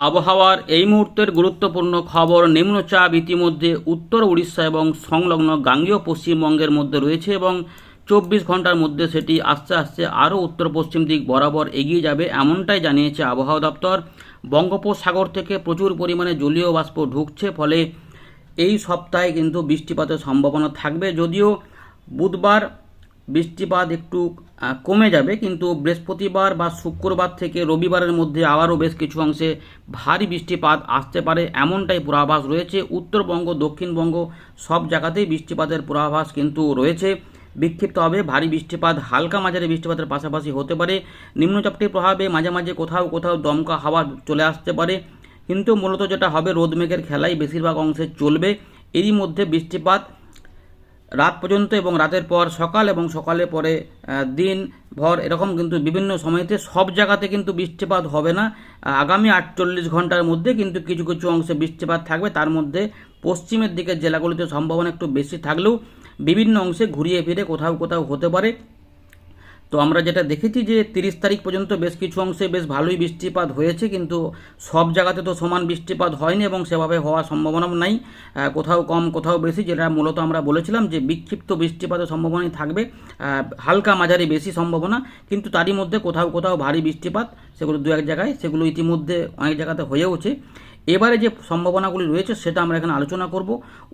আবহাওয়ার এই মুহূর্তের গুরুত্বপূর্ণ খবর, নিম্নচাপ ইতিমধ্যে উত্তর উড়িষ্যা এবং সংলগ্ন গাঙ্গীয় পশ্চিমবঙ্গের মধ্যে রয়েছে এবং চব্বিশ ঘণ্টার মধ্যে সেটি আস্তে আস্তে আরও উত্তর পশ্চিম দিক বরাবর এগিয়ে যাবে এমনটাই জানিয়েছে আবহাওয়া দপ্তর। বঙ্গোপসাগর থেকে প্রচুর পরিমাণে জলীয় বাষ্প ঢুকছে, ফলে এই সপ্তাহে কিন্তু বৃষ্টিপাতের সম্ভাবনা থাকবে। যদিও বুধবার বৃষ্টিপাত একটু কমে যাবে, কিন্তু বৃহস্পতিবার বা শুক্রবার থেকে রবিবারের মধ্যে আবারও বেশ কিছু অংশে ভারী বৃষ্টিপাত আসতে পারে, এমনটাই পূর্বাভাস রয়েছে। উত্তরবঙ্গ, দক্ষিণবঙ্গ সব জায়গাতেই বৃষ্টিপাতের পূর্বাভাস কিন্তু রয়েছে। বিক্ষিপ্ত হবে ভারী বৃষ্টিপাত, হালকা মাঝারি বৃষ্টিপাতের পাশাপাশি হতে পারে। নিম্নচাপটির প্রভাবে মাঝে মাঝে কোথাও কোথাও দমকা হাওয়া চলে আসতে পারে। কিন্তু মূলত যেটা হবে রোদ মেঘের খেলাই, বেশিরভাগ অংশে চলবে। এরই মধ্যে বৃষ্টিপাত রাত পর্যন্ত এবং রাতের পর সকাল এবং সকালের পরে দিন ভর এরকম কিন্তু বিভিন্ন সময়তে সব জায়গাতে কিন্তু বৃষ্টিপাত হবে না। আগামী আটচল্লিশ ঘণ্টার মধ্যে কিন্তু কিছু কিছু অংশে বৃষ্টিপাত থাকবে। তার মধ্যে পশ্চিমের দিকের জেলাগুলিতে সম্ভাবনা একটু বেশি থাকলেও বিভিন্ন অংশে ঘুরিয়ে ফিরে কোথাও কোথাও হতে পারে। তো আমরা যেটা দেখেছি যে তিরিশ তারিখ পর্যন্ত বেশ কিছু অংশে বেশ ভালোই বৃষ্টিপাত হয়েছে, কিন্তু সব জায়গাতে তো সমান বৃষ্টিপাত হয়নি এবং সেভাবে হওয়ার সম্ভাবনাও নাই। কোথাও কম, কোথাও বেশি, যেটা মূলত আমরা বলেছিলাম যে বিক্ষিপ্ত বৃষ্টিপাতের সম্ভাবনাই থাকবে। হালকা মাঝারি বেশি সম্ভাবনা, কিন্তু তারই মধ্যে কোথাও কোথাও ভারী বৃষ্টিপাত, সেগুলো দু এক জায়গায়, সেগুলো ইতিমধ্যে অনেক জায়গাতে হয়েওছে। এবারে যে সম্ভাবনাগুলি রয়েছে সেটা আমরা এখানে আলোচনা করব।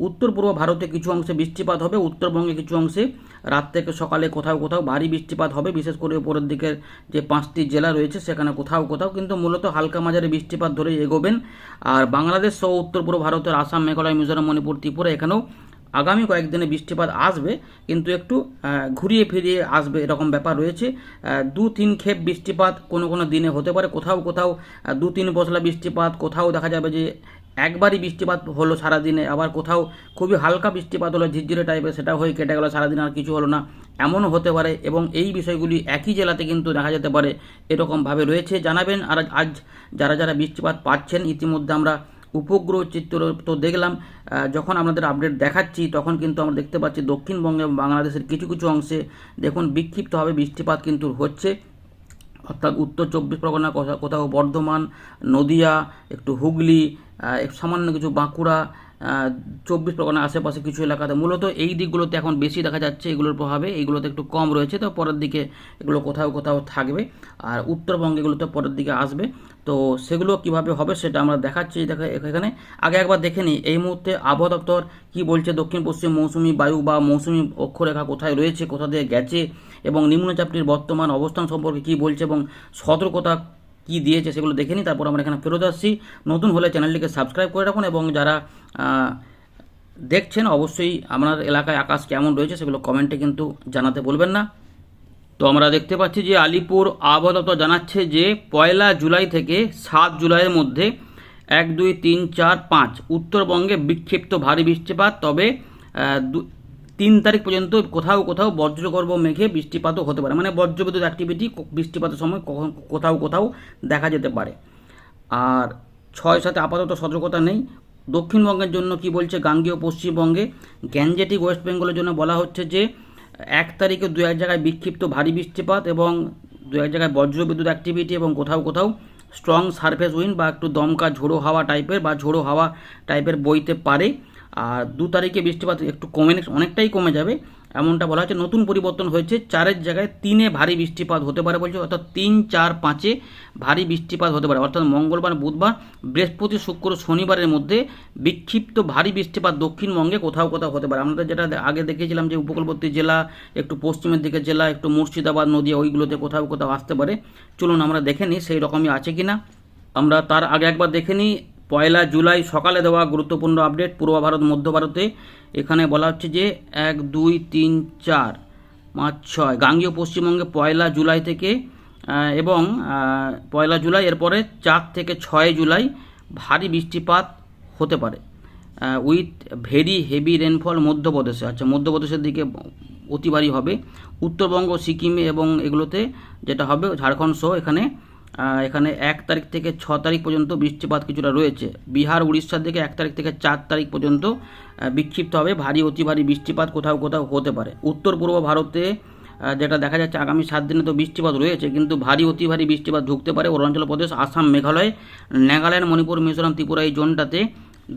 উত্তর পূর্ব ভারতে কিছু অংশে বৃষ্টিপাত হবে, উত্তরবঙ্গে কিছু অংশে রাত থেকে সকালে কোথাও কোথাও ভারী বৃষ্টিপাত হবে, বিশেষ করে উপরের দিকের যে পাঁচটি জেলা রয়েছে সেখানে কোথাও কোথাও, কিন্তু মূলত হালকা মাঝারি বৃষ্টিপাত ধরে এগোবেন। আর বাংলাদেশ সহ উত্তর পূর্ব ভারতের আসাম, মেঘালয়, মিজোরাম, মণিপুর, ত্রিপুরা এখানেও আগামী কয়েকদিনে বৃষ্টিপাত আসবে, কিন্তু একটু ঘুরিয়ে ফিরিয়ে আসবে এরকম ব্যাপার রয়েছে। দু তিন ক্ষেপ বৃষ্টিপাত কোনো কোনো দিনে হতে পারে, কোথাও কোথাও দু তিন পশলা বৃষ্টিপাত, কোথাও দেখা যাবে যে একবারই বৃষ্টিপাত হলো সারাদিনে, আবার কোথাও খুবই হালকা বৃষ্টিপাত হলো, ঝিরঝিরে টাইপের সেটা হয়ে কেটে গেলো, সারাদিন আর কিছু হলো না। এমনও হতে পারে এবং এই বিষয়গুলি একই জেলাতে কিন্তু দেখা যেতে পারে এরকমভাবে রয়েছে। জানাবেন আর আজ যারা যারা বৃষ্টিপাত পাচ্ছেন, ইতিমধ্যে আমরা উপগ্রহ চিত্র তো দেখলাম যখন আমাদের আপডেট দেখাচ্ছি, তখন কিন্তু আমরা দেখতে পাচ্ছি দক্ষিণবঙ্গে বাংলাদেশের কিছু কিছু অংশে দেখুন বিক্ষিপ্তভাবে বৃষ্টিপাত কিন্তু হচ্ছে। অর্থাৎ উত্তর চব্বিশ পরগনা কোথাও বর্ধমান, নদিয়া, একটু হুগলি সামান্য কিছু বাঁকুড়া চব্বিশ পরগনা আশেপাশে কিছু এলাকাতে। মূলত এই দিকগুলোতে এখন বেশি দেখা যাচ্ছে এগুলোর প্রভাবে এইগুলোতে একটু কম রয়েছে, তো পরের দিকে এগুলো কোথাও কোথাও থাকবে। আর উত্তরবঙ্গে এগুলোতে পরের দিকে আসবে। তো সেগুলো কীভাবে হবে সেটা আমরা দেখাচ্ছি, দেখা এখানে। আগে একবার দেখে নিই, এই মুহূর্তে আবহাওয়া দপ্তর কী বলছে? দক্ষিণ, পশ্চিম, মৌসুমি বায়ু বা মৌসুমি অক্ষরেখা কোথায় রয়েছে, কোথা দিয়ে গেছে এবং নিম্নচাপটির বর্তমান অবস্থান সম্পর্কে কী বলছে এবং সতর্কতা কী দিয়েছে সেগুলো দেখে নিই, তারপর আমরা এখানে ফেরত আসছি। নতুন হলে চ্যানেলটিকে সাবস্ক্রাইব করে রাখুন এবং যারা দেখছেন অবশ্যই আপনার এলাকায় আকাশ কেমন রয়েছে সেগুলো কমেন্টে কিন্তু জানাতে বলবেন না। তো আমরা দেখতে পাচ্ছি যে আলিপুর আবহাওয়া দপ্তর জানাচ্ছে যে পয়লা জুলাই থেকে সাত জুলাইয়ের মধ্যে এক, দুই, তিন, চার, পাঁচ উত্তরবঙ্গে বিক্ষিপ্ত ভারী বৃষ্টিপাত, তবে তিন তারিখ পর্যন্ত কোথাও কোথাও বজ্রগর্ভ মেঘে বৃষ্টিপাতও হতে পারে। মানে বজ্রবিদ্যুৎ অ্যাক্টিভিটি বৃষ্টিপাতের সময় কোথাও কোথাও দেখা যেতে পারে। আর ছয় সাথে আপাতত সতর্কতা নেই। দক্ষিণবঙ্গের জন্য কি বলছে গাঙ্গেয় পশ্চিমবঙ্গে? গ্যাঞ্জেটিক ওয়েস্ট বেঙ্গলের জন্য বলা হচ্ছে যে এক তারিখে দু এক জায়গায় বিক্ষিপ্ত ভারী বৃষ্টিপাত এবং দু এক জায়গায় বজ্রবিদ্যুৎ অ্যাক্টিভিটি এবং কোথাও কোথাও স্ট্রং সারফেস উইন্ড বা একটু দমকা ঝোড়ো হাওয়া টাইপের বা ঝোড়ো হাওয়া টাইপের বইতে পারে। আর দু তারিখে বৃষ্টিপাত একটু কমে অনেকটাই কমে যাবে। এমনটা বলা হচ্ছে নতুন পরিবর্তন হয়েছে, চারের জায়গায় তিনে ভারী বৃষ্টিপাত হতে পারে বলছে, অর্থাৎ তিন, চার, পাঁচে ভারী বৃষ্টিপাত হতে পারে। অর্থাৎ মঙ্গলবার, বুধবার, বৃহস্পতি, শুক্র, শনিবারের মধ্যে বিক্ষিপ্ত ভারী বৃষ্টিপাত দক্ষিণবঙ্গে কোথাও কোথাও হতে পারে। আমরা যেটা আগে দেখেছিলাম যে উপকূলবর্তী জেলা, একটু পশ্চিমের দিকে জেলা, একটু মুর্শিদাবাদ, নদীয়া, ওইগুলোতে কোথাও কোথাও আসতে পারে। চলুন আমরা দেখে নিই, সেই রকমই আছে কি না আমরা তার আগে একবার দেখে নিই পয়লা জুলাই সকালে দেওয়া গুরুত্বপূর্ণ আপডেট, পূর্ব ভারত, মধ্য ভারতে। এখানে বলা হচ্ছে যে এক, দুই, তিন, চার, পাঁচ, ছয়। গাঙ্গীয় পশ্চিমবঙ্গে পয়লা জুলাই থেকে এবং পয়লা জুলাই, এরপরে চার থেকে ছয় জুলাই ভারী বৃষ্টিপাত হতে পারে। উইথ ভেরি হেভি রেনফল মধ্যপ্রদেশে। আচ্ছা মধ্যপ্রদেশের দিকে অতি ভারী হবে। উত্তরবঙ্গ, সিকিমে এবং এগুলোতে যেটা হবে, ঝাড়খণ্ড সহ এখানে এখানে এক তারিখ থেকে ছ তারিখ পর্যন্ত বৃষ্টিপাত কিছুটা রয়েছে। বিহার উড়িষ্যার দিকে এক তারিখ থেকে চার তারিখ পর্যন্ত বিক্ষিপ্ত হবে। ভারী, অতি ভারী বৃষ্টিপাত কোথাও কোথাও হতে পারে। উত্তর, পূর্ব ভারতে যেটা দেখা যাচ্ছে আগামী সাত দিনে তো বৃষ্টিপাত রয়েছে, কিন্তু ভারী, অতি ভারী বৃষ্টিপাত ঢুকতে পারে অরুণাচল প্রদেশ, আসাম, মেঘালয়, নাগাল্যান্ড, মণিপুর, মিজোরাম, ত্রিপুরা এই জোনটাতে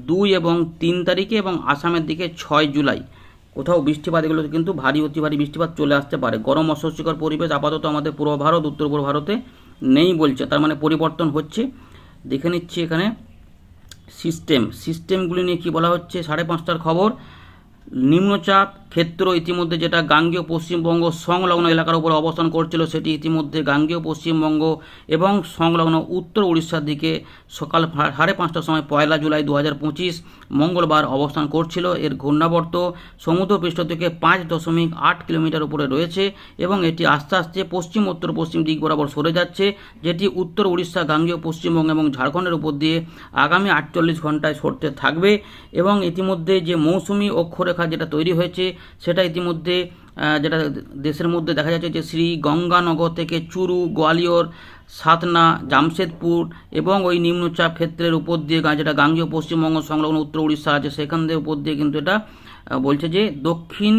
দুই এবং তিন তারিখে এবং আসামের দিকে ছয় জুলাই। কোথাও বৃষ্টিপাত এগুলো কিন্তু ভারী, অতি ভারী বৃষ্টিপাত চলে আসতে পারে। গরম, অস্বস্তিকর পরিবেশ আপাতত আমাদের পূর্ব ভারত, উত্তর, পূর্ব ভারতে। নেই বলছে, তার মানে পরিবর্তন হচ্ছে। দেখে নিচ্ছি এখানে সিস্টেম সিস্টেমগুলি নিয়ে কি বলা হচ্ছে? সাড়ে পাঁচটার খবর। নিম্নচাপ ক্ষেত্র ইতিমধ্যে যেটা গাঙ্গেয় পশ্চিমবঙ্গ সংলগ্ন এলাকার উপর অবস্থান করছিল, সেটি ইতিমধ্যে গাঙ্গেয় পশ্চিমবঙ্গ এবং সংলগ্ন উত্তর উড়িষ্যার দিকে সকাল সাড়ে পাঁচটার সময় পয়লা জুলাই দু হাজার পঁচিশ মঙ্গলবার অবস্থান করছিল। এর ঘূর্ণাবর্ত সমুদ্রপৃষ্ঠ থেকে পাঁচ দশমিক আট কিলোমিটার উপরে রয়েছে এবং এটি আস্তে আস্তে পশ্চিম, উত্তর, পশ্চিম দিক বরাবর সরে যাচ্ছে, যেটি উত্তর উড়িষ্যা, গাঙ্গেয় পশ্চিমবঙ্গ এবং ঝাড়খণ্ডের উপর দিয়ে আগামী আটচল্লিশ ঘন্টায় সরতে থাকবে এবং ইতিমধ্যে যে মৌসুমি অক্ষরেখা যেটা তৈরি হয়েছে সেটা ইতিমধ্যে যেটা দেশের মধ্যে দেখা যাচ্ছে যে শ্রী গঙ্গানগর থেকে চুরু, গোয়ালিয়র, সাতনা, জামশেদপুর এবং ওই নিম্নচাপ ক্ষেত্রের উপর দিয়ে যেটা গাঙ্গেয় পশ্চিমবঙ্গ সংলগ্ন উত্তর উড়িষ্যা আছে, সেখান থেকে উপর দিয়ে কিন্তু এটা বলছে যে দক্ষিণ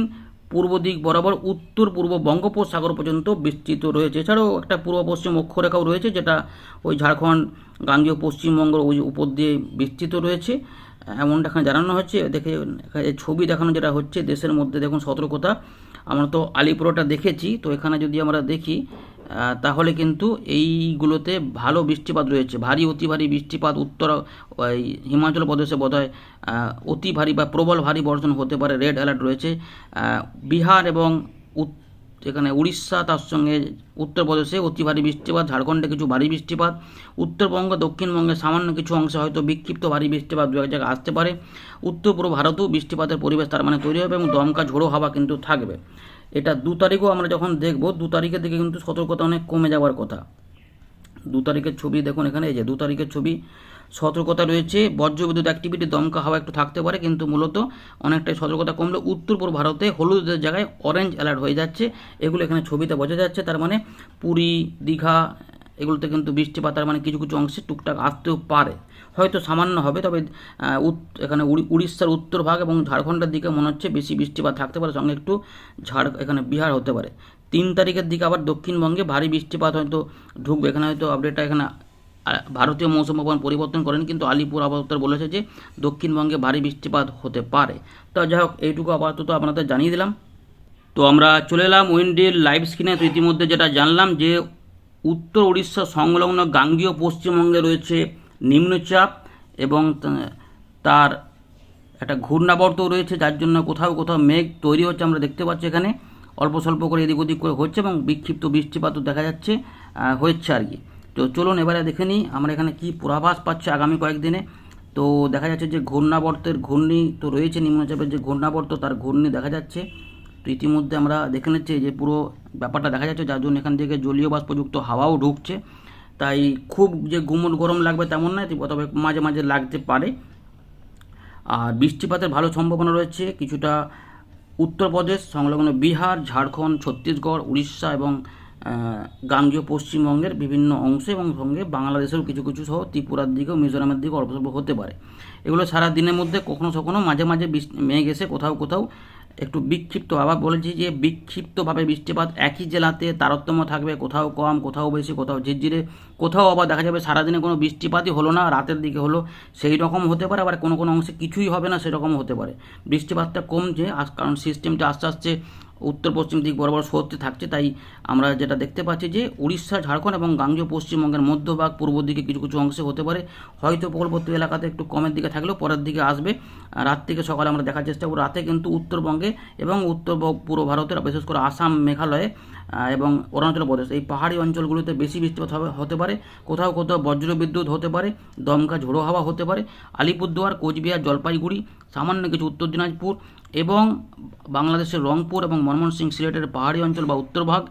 পূর্ব দিক বরাবর উত্তর পূর্ব বঙ্গোপসাগর পর্যন্ত বিস্তৃত রয়েছে। এছাড়াও একটা পূর্ব পশ্চিম অক্ষরেখাও রয়েছে যেটা ওই ঝাড়খণ্ড গাঙ্গেয় পশ্চিমবঙ্গের ওই উপর দিয়ে বিস্তৃত রয়েছে। এমনটা এখানে জানানো হচ্ছে, দেখে ছবি দেখানো যেটা হচ্ছে দেশের মধ্যে, দেখুন সতর্কতা। আমরা তো আলিপুরটা দেখেছি, তো এখানে যদি আমরা দেখি তাহলে কিন্তু এইগুলোতে ভালো বৃষ্টিপাত রয়েছে। ভারী, অতি ভারী বৃষ্টিপাত উত্তর, ওই হিমাচল প্রদেশে বোধহয় অতি ভারী বা প্রবল ভারী বর্ষণ হতে পারে রেড অ্যালার্ট রয়েছে। বিহার এবং এখানে উড়িষ্যা, তার সঙ্গে উত্তরপ্রদেশে অতি ভারী বৃষ্টিপাত, ঝাড়খণ্ডে কিছু ভারী বৃষ্টিপাত, উত্তরবঙ্গ, দক্ষিণবঙ্গে সামান্য কিছু অংশে হয়তো বিক্ষিপ্ত ভারী বৃষ্টিপাত দু এক জায়গায় আসতে পারে। উত্তর পূর্ব ভারতেও বৃষ্টিপাতের পরিবেশ তার মানে তৈরি হবে এবং দমকা ঝোড়ো হাওয়া কিন্তু থাকবে। এটা দু তারিখও আমরা যখন দেখব, দু তারিখের দিকে কিন্তু সতর্কতা অনেক কমে যাওয়ার কথা। দু তারিখের ছবি দেখুন এখানে, এই যে দু তারিখের ছবি। সতর্কতা রয়েছে। বজ্রবিদ্যুৎ অ্যাক্টিভিটি দমকা হাওয়া একটু থাকতে পারে, কিন্তু মূলত অনেকটাই সতর্কতা কমলে উত্তর পূর্ব ভারতে হলুদের জায়গায় অরেঞ্জ অ্যালার্ট হয়ে যাচ্ছে। এগুলো এখানে ছবিতে বোঝা যাচ্ছে, তার মানে পুরী, দীঘা, এগুলোতে কিন্তু বৃষ্টিপাত, তার মানে কিছু কিছু অংশে টুকটাক আসতেও পারে। হয়তো সামান্য হবে, তবে এখানে উড়িষ্যার উত্তর ভাগ এবং ঝাড়খণ্ডের দিকে মনে হচ্ছে বেশি বৃষ্টিপাত থাকতে পারে, সঙ্গে একটু ঝাড়, এখানে বিহার হতে পারে। তিন তারিখের দিকে আবার দক্ষিণবঙ্গে ভারী বৃষ্টিপাত হয়তো ঢুকবে। এখানে হয়তো আপডেটটা এখানে ভারতীয় মৌসুম ভবন পরিবর্তন করেন, কিন্তু আলিপুর আবহাওয়া বলেছে যে দক্ষিণবঙ্গে ভারী বৃষ্টিপাত হতে পারে। তো যাই হোক, এইটুকু আপাতত আপনাদের জানিয়ে দিলাম। তো আমরা চলে এলাম উইন্ডির লাইভ স্ক্রিনে, তো ইতিমধ্যে যেটা জানলাম যে উত্তর উড়িষ্যা সংলগ্ন গাঙ্গীয় পশ্চিমবঙ্গে রয়েছে নিম্নচাপ এবং তার একটা ঘূর্ণাবর্ত রয়েছে, যার জন্য কোথাও কোথাও মেঘ তৈরি হচ্ছে আমরা দেখতে পাচ্ছি এখানে। অল্প স্বল্প করে এদিক ওদিক করে হচ্ছে এবং বিক্ষিপ্ত বৃষ্টিপাতও দেখা যাচ্ছে হচ্ছে আর কি। তো চলুন এবারে দেখে নিই আমরা এখানে কি পূর্বাভাস পাচ্ছি আগামী কয়েকদিনে। তো দেখা যাচ্ছে যে ঘূর্ণাবর্তের ঘূর্ণি তো রয়েছে, নিম্নচাপের যে ঘূর্ণাবর্ত তার ঘূর্ণি দেখা যাচ্ছে। তো ইতিমধ্যে আমরা দেখে নিচ্ছি যে পুরো ব্যাপারটা দেখা যাচ্ছে, যার জন্য এখান থেকে জলীয় বাষ্পযুক্ত হাওয়াও ঢুকছে। তাই খুব যে গুমট গরম লাগবে তেমন নয়, তবে মাঝে মাঝে লাগতে পারে। আর বৃষ্টিপাতের ভালো সম্ভাবনা রয়েছে কিছুটা উত্তরপ্রদেশ, সংলগ্ন বিহার, ঝাড়খণ্ড, ছত্তিশগড়, উড়িষ্যা এবং গাঙ্গীয় পশ্চিমবঙ্গের বিভিন্ন অংশে এবং সঙ্গে বাংলাদেশেরও কিছু কিছু সহ ত্রিপুরার দিকেও মিজোরামের দিকেও অল্প হতে পারে। এগুলো সারা দিনের মধ্যে কখনো কখনো মাঝে মাঝে মেঘ এসে কোথাও কোথাও একটু বিক্ষিপ্ত আবার বলেছি যে বিক্ষিপ্তভাবে বৃষ্টিপাত একই জেলাতে তারতম্য থাকবে, কোথাও কম, কোথাও বেশি, কোথাও ঝিরঝিরে, কোথাও আবার দেখা যাবে সারাদিনে কোনো বৃষ্টিপাতই হলো না, রাতের দিকে হলো, সেই রকম হতে পারে, আবার কোনো কোনো অংশে কিছুই হবে না, সেরকম হতে পারে। বৃষ্টিপাতটা কমছে কারণ সিস্টেমটা আস্তে আস্তে উত্তর পশ্চিম দিক বরাবর সরতে থাকছে, তাই আমরা যেটা দেখতে পাচ্ছি যে উড়িষ্যা, ঝাড়খণ্ড এবং গাঙ্গীয় পশ্চিমবঙ্গের মধ্যভাগ, পূর্ব দিকে কিছু কিছু অংশে হতে পারে। হয়তো উপকূলবর্তী এলাকাতে একটু কমের দিকে থাকলেও পরের দিকে আসবে। রাত থেকে সকালে আমরা দেখার চেষ্টা করব। রাতে কিন্তু উত্তরবঙ্গে এবং উত্তর পূর্ব ভারতের, বিশেষ করে আসাম, মেঘালয়ে এবং অরুণাচল প্রদেশ। এই পাহাড়ি অঞ্চলগুলোতে বেশি বৃষ্টিপাত হবে, হতে পারে। কোথাও কোথাও বজ্রবিদ্যুৎ হতে পারে, দমকা ঝোড়ো হাওয়া হতে পারে। আলিপুরদুয়ার, কোচবিহার, জলপাইগুড়ি, সামান্য কিছু উত্তর দিনাজপুর এবং বাংলাদেশের রংপুর এবং ময়মনসিংহ সিলেটের পাহাড়ি অঞ্চল বা উত্তরভাগ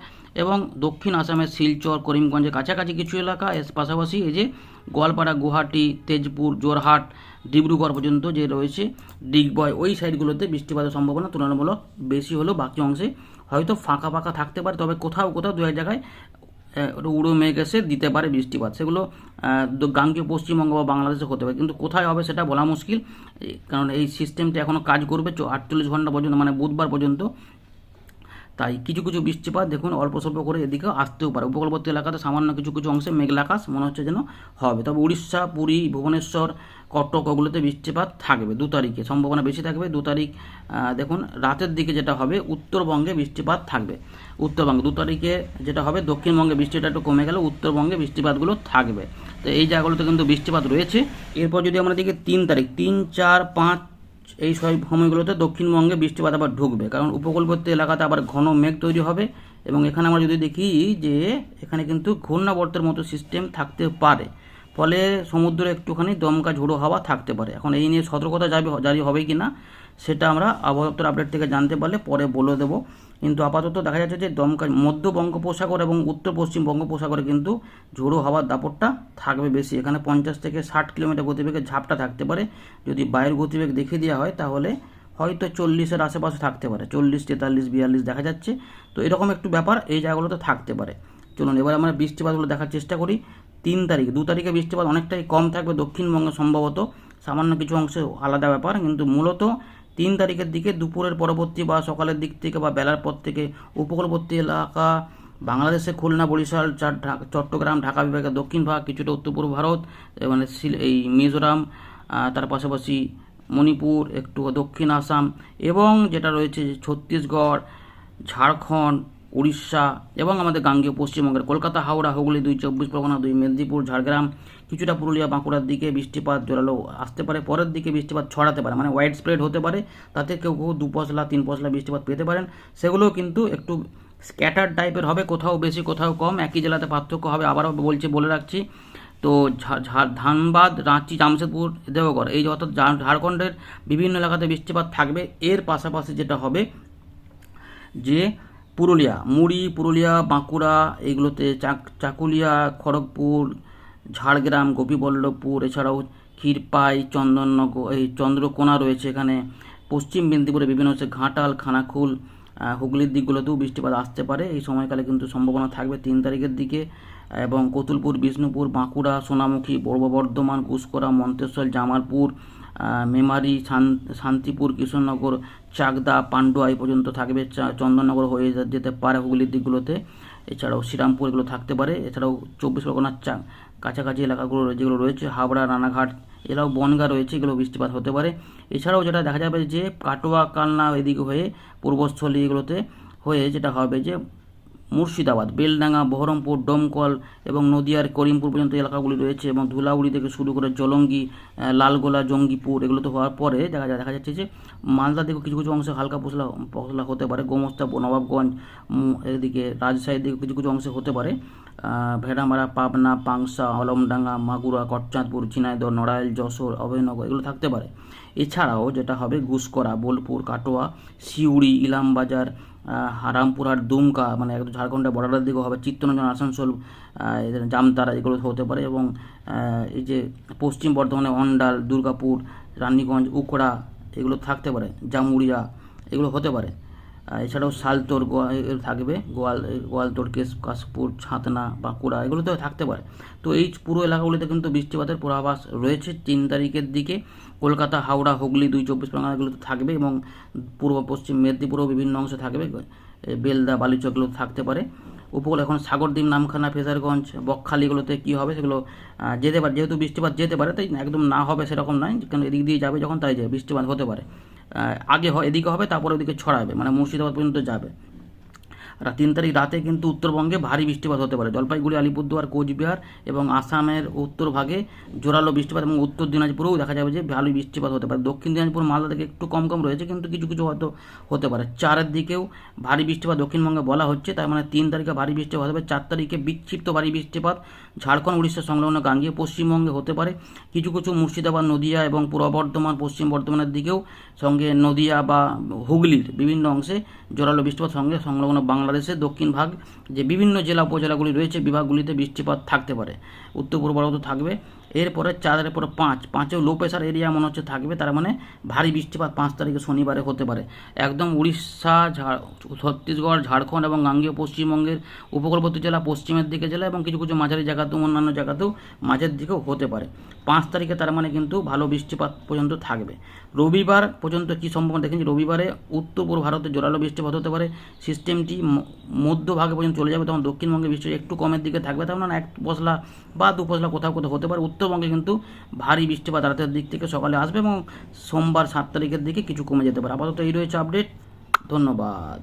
এবং দক্ষিণ আসামের শিলচর, করিমগঞ্জের কাছাকাছি কিছু এলাকা। এর পাশাপাশি এই যে গোয়ালপাড়া, গুয়াহাটি, তেজপুর, জোরহাট, ডিব্রুগড় পর্যন্ত যে রয়েছে, ডিগবয়, ওই সাইডগুলোতে বৃষ্টিপাতের সম্ভাবনা তুলনামূলক বেশি হলেও বাকি অংশে হয়তো ফাঁকা ফাঁকা থাকতে পারে, তবে কোথাও কোথাও দু এক জায়গায় উড়ো মেঘ এসে দিতে পারে বৃষ্টিপাত। সেগুলো গাঙ্গীয় পশ্চিমবঙ্গ বা বাংলাদেশে হতে পারে। কিন্তু কোথায় হবে সেটা বলা মুশকিল। কারণ এই সিস্টেমটা এখনও কাজ করবে, চ আটচল্লিশ ঘণ্টা পর্যন্ত মানে বুধবার পর্যন্ত তাই কিছু কিছু বৃষ্টিপাত দেখুন অল্প স্বল্প করে এদিকেও আসতেও পারে। উপকূলবর্তী এলাকাতে সামান্য কিছু কিছু অংশে মেঘলা আকাশ মনে হচ্ছে যেন হবে। তবে উড়িষ্যা, পুরী, ভুবনেশ্বর, কটক ওগুলোতে বৃষ্টিপাত থাকবে দু তারিখে। সম্ভাবনা বেশি থাকবে দু তারিখ দেখুন রাতের দিকে যেটা হবে উত্তরবঙ্গে বৃষ্টিপাত থাকবে। উত্তরবঙ্গে দু তারিখে যেটা হবে দক্ষিণবঙ্গে বৃষ্টিটা একটু কমে গেলে উত্তরবঙ্গে বৃষ্টিপাতগুলো থাকবে। তো এই জায়গাগুলোতে কিন্তু বৃষ্টিপাত রয়েছে। এরপর যদি আমরা দেখি তিন তারিখ, তিন, চার, পাঁচ এই সময়গুলোতে দক্ষিণবঙ্গে বৃষ্টিপাত আবার ঢুকবে। কারণ উপকূলবর্তী এলাকাতে আবার ঘন মেঘ তৈরি হবে এবং এখানে আমরা যদি দেখি যে এখানে কিন্তু ঘূর্ণাবর্তের মতো সিস্টেম থাকতে পারে। ফলে সমুদ্র একটুখানি দমকা ঝোড়ো হাওয়া থাকতে পারে। এখন এই নিয়ে সতর্কতা যাবে জারি হবে কি না সেটা আমরা আবহাওয়া দপ্তর আপডেট থেকে জানতে পারলে পরে বলে দেবো। কিন্তু আপাতত দেখা যাচ্ছে যে দমকা মধ্য বঙ্গোপসাগর এবং উত্তর পশ্চিম বঙ্গোপসাগরে কিন্তু ঝোড়ো হাওয়ার দাপটটা থাকবে বেশি। এখানে পঞ্চাশ থেকে ষাট কিলোমিটার গতিবেগে ঝাপটা থাকতে পারে। যদি বায়ুর গতিবেগ দেখিয়ে দেওয়া হয় তাহলে হয়তো চল্লিশের আশেপাশে থাকতে পারে। চল্লিশ, তেতাল্লিশ, বিয়াল্লিশ দেখা যাচ্ছে। তো এরকম একটু ব্যাপার এই জায়গাগুলোতে থাকতে পারে। চলুন, এবার আমরা বৃষ্টিপাতগুলো দেখার চেষ্টা করি। তিন তারিখ দু তারিখে বৃষ্টিপাত অনেকটাই কম থাকবে দক্ষিণবঙ্গে সম্ভবত। সামান্য কিছু অংশে আলাদা ব্যাপার, কিন্তু মূলত তিন তারিখের দিকে দুপুরের পরবর্তী বা সকালের দিক থেকে বা বেলার পর থেকে উপকূলবর্তী এলাকা বাংলাদেশে খুলনা, বরিশাল চট্টগ্রাম, ঢাকা বিভাগের দক্ষিণ ভাগ, কিছুটা উত্তর পূর্ব ভারত মানে এই মিজোরাম তার পাশাপাশি মণিপুর, একটু দক্ষিণ আসাম এবং যেটা রয়েছে ছত্তিশগড়, ঝাড়খণ্ড উড়িষ্যা এবং আমাদের গাঙ্গেয় পশ্চিমবঙ্গের কলকাতা, হাওড়া, হুগলি, দুই চব্বিশ পরগনা, দুই মেদিনীপুর, ঝাড়গ্রাম, কিছুটা পুরুলিয়া, বাঁকুড়ার দিকে বৃষ্টিপাত জোরালো আসতে পারে। পরের দিকে বৃষ্টিপাত ছড়াতে পারে মানে ওয়াইড স্প্রেড হতে পারে। তাতে কেউ কেউ দু পশলা, তিন পশলা বৃষ্টিপাত পেতে পারেন। সেগুলো কিন্তু একটু স্ক্যাটার টাইপের হবে, কোথাও বেশি, কোথাও কম। একই জেলাতে পার্থক্য হবে, আবারও বলছি, বলে রাখছি। তো ধানবাদ, রাঁচি, জামশেদপুর, দেওঘর, এই অর্থাৎ ঝাড়খণ্ডের বিভিন্ন এলাকাতে বৃষ্টিপাত থাকবে। এর পাশাপাশি যেটা হবে যে পুরুলিয়া, মুড়ি, পুরুলিয়া, বাঁকুড়া, এগুলোতে চাক, চাকুলিয়া, খড়গপুর, ঝাড়গ্রাম, গোপীবল্লভপুর, এছাড়াও ক্ষীরপাই চন্দননগর এই চন্দ্রকোনা রয়েছে এখানে। পশ্চিম মেদিনীপুরে বিভিন্ন হচ্ছে ঘাটাল খানাকুল হুগলির দিকগুলোতেও বৃষ্টিপাত আসতে পারে। এই সময়কালে কিন্তু সম্ভাবনা থাকবে তিন তারিখের দিকে। এবং কতুলপুর, বিষ্ণুপুর, বাঁকুড়া, সোনামুখী, পূর্ব বর্ধমান কুসকরা মন্তেশ্বর, জামালপুর মেমারি, শান- শান্তিপুর, কৃষ্ণনগর, চাকদা, পান্ডুয়া এই পর্যন্ত থাকবে। চন্দননগর হয়ে যেতে পারে হুগলির দিকগুলোতে। এছাড়াও শ্রীরামপুর এগুলো থাকতে পারে। এছাড়াও চব্বিশ পরগনার চা কাছাকাছি এলাকাগুলো যেগুলো রয়েছে হাবড়া রানাঘাট, এরাও বনগা রয়েছে, এগুলো বৃষ্টিপাত হতে পারে। এছাড়াও যেটা দেখা যাবে যে, কাটোয়া, কালনা এদিকে হয়ে পূর্বস্থলী এগুলোতে হয়ে যেটা হবে যে মুর্শিদাবাদ, বেলডাঙ্গা, বহরমপুর, ডোমকল এবং নদিয়ার করিমপুর পর্যন্ত এলাকাগুলি রয়েছে এবং ধুলাউড়ি থেকে শুরু করে জলঙ্গি লালগোলা, জঙ্গিপুর এগুলো তো হওয়ার পরে দেখা যায়, দেখা যাচ্ছে যে মালদা থেকে কিছু কিছু অংশে হালকা পশলা পশলা হতে পারে গোমস্তা নবাবগঞ্জ এদিকে রাজশাহীর দিকে কিছু কিছু অংশে হতে পারে ভেড়ামারা, পাবনা, পাংসা আলমডাঙ্গা মাগুরা, কটচাঁদপুর, ঝিনাইদহ, নড়াইল, যশোর, অভয়নগর এগুলো থাকতে পারে। এছাড়াও যেটা হবে গুসকরা বোলপুর, কাটোয়া, সিউড়ি, ইলামবাজার আহ, রামপুরহাট দুমকা মানে একদম ঝাড়খণ্ডের বর্ডারের দিকে হবে চিত্তরঞ্জন আসানসোল জামতারা এগুলো হতে পারে এবং এই যে পশ্চিম বর্ধমানে অন্ডাল দুর্গাপুর রানীগঞ্জ উকড়া এগুলো থাকতে পারে জামুড়িয়া এগুলো হতে পারে। এছাড়াও শালতোর গোয়া থাকবে, গোয়াল, গোয়ালতোর কেশ কাশপুর, ছাতনা, বাঁকুড়া এগুলোতেও থাকতে পারে। তো এই পুরো এলাকাগুলিতে কিন্তু বৃষ্টিপাতের পূর্বাভাস রয়েছে তিন তারিখের দিকে। কলকাতা, হাওড়া, হুগলি, দুই চব্বিশ পরগনা এগুলোতে থাকবে এবং পূর্ব, পশ্চিম মেদিনীপুরেও বিভিন্ন অংশে থাকবে। বেলদা, বালিচক এগুলো থাকতে পারে। উপকূল এখন সাগরদ্বীপ, নামখানা, ফেজারগঞ্জ বকখালিগুলোতে কী হবে সেগুলো যেতে পারে। যেহেতু বৃষ্টিপাত যেতে পারে, তাই একদম না হবে সেরকম নয় কারণ এদিক দিয়ে যাবে যখন, তাই যাবে বৃষ্টিপাত হতে পারে। আগে হয় এদিকে হবে তারপরে ওদিকে ছড়াবে মানে মুর্শিদাবাদ পর্যন্ত যাবে। তিন তারিখ রাতে কিন্তু উত্তরবঙ্গে ভারী বৃষ্টিপাত হতে পারে। জলপাইগুড়ি, আলিপুরদুয়ার, কোচবিহার এবং আসামের উত্তর ভাগে জোরালো বৃষ্টিপাত এবং উত্তর দিনাজপুরেও দেখা যাবে যে ভালোই বৃষ্টিপাত হতে পারে। দক্ষিণ দিনাজপুর, মালদা থেকে একটু কম কম রয়েছে কিন্তু কিছু কিছু হয়তো হতে পারে। চারের দিকেও ভারী বৃষ্টিপাত দক্ষিণবঙ্গে বলা হচ্ছে, তার মানে তিন তারিখে ভারী বৃষ্টিপাত হবে। চার তারিখে বিক্ষিপ্ত ভারী বৃষ্টিপাত ঝাড়খণ্ড উড়িষ্যা সংলগ্ন গাঙ্গীয় পশ্চিমবঙ্গে হতে পারে। কিছু কিছু মুর্শিদাবাদ, নদিয়া এবং পূর্ব বর্ধমান, পশ্চিম বর্ধমানের দিকেও সঙ্গে নদিয়া বা হুগলির বিভিন্ন অংশে জোরালো বৃষ্টিপাত সঙ্গে সংলগ্ন বাংলাদেশের দক্ষিণ ভাগ, যে বিভিন্ন জেলা উপজেলাগুলি রয়েছে, বিভাগগুলিতে বৃষ্টিপাত থাকতে পারে। উত্তর পূর্ব থাকবে। এরপরে চারের পরে পাঁচ, পাঁচেও লো প্রেশার এরিয়া মনে হচ্ছে থাকবে, তার মানে ভারী বৃষ্টিপাত পাঁচ তারিখে শনিবারে হতে পারে। একদম উড়িষ্যা ছত্তিশগড়, ঝাড়খণ্ড এবং গাঙ্গীয় পশ্চিমবঙ্গের উপকূলবর্তী জেলা, পশ্চিমের দিকে জেলা এবং কিছু কিছু মাঝারি জায়গাতেও, অন্যান্য জায়গাতেও মাঝের দিকেও হতে পারে। পাঁচ তারিখে তার মানে কিন্তু ভালো বৃষ্টিপাত পর্যন্ত থাকবে। রবিবার পর্যন্ত কী সম্ভাবনা দেখেছি রবিবারে উত্তর পূর্ব ভারতে জোরালো বৃষ্টিপাত হতে পারে, সিস্টেমটি মধ্যভাগে পর্যন্ত চলে যাবে, তখন দক্ষিণবঙ্গে বৃষ্টি একটু কমের দিকে থাকবে, তার মানে এক পশলা বা দু পশলা কোথাও কোথাও হতে পারে উত্তরবঙ্গে কিন্তু ভারী বৃষ্টিপাত রাতের দিক থেকে সকালে আসবে এবং সোমবার সাত তারিখের দিকে কিছু কমে যেতে পারে। আপাতত এই রয়েছে আপডেট ধন্যবাদ।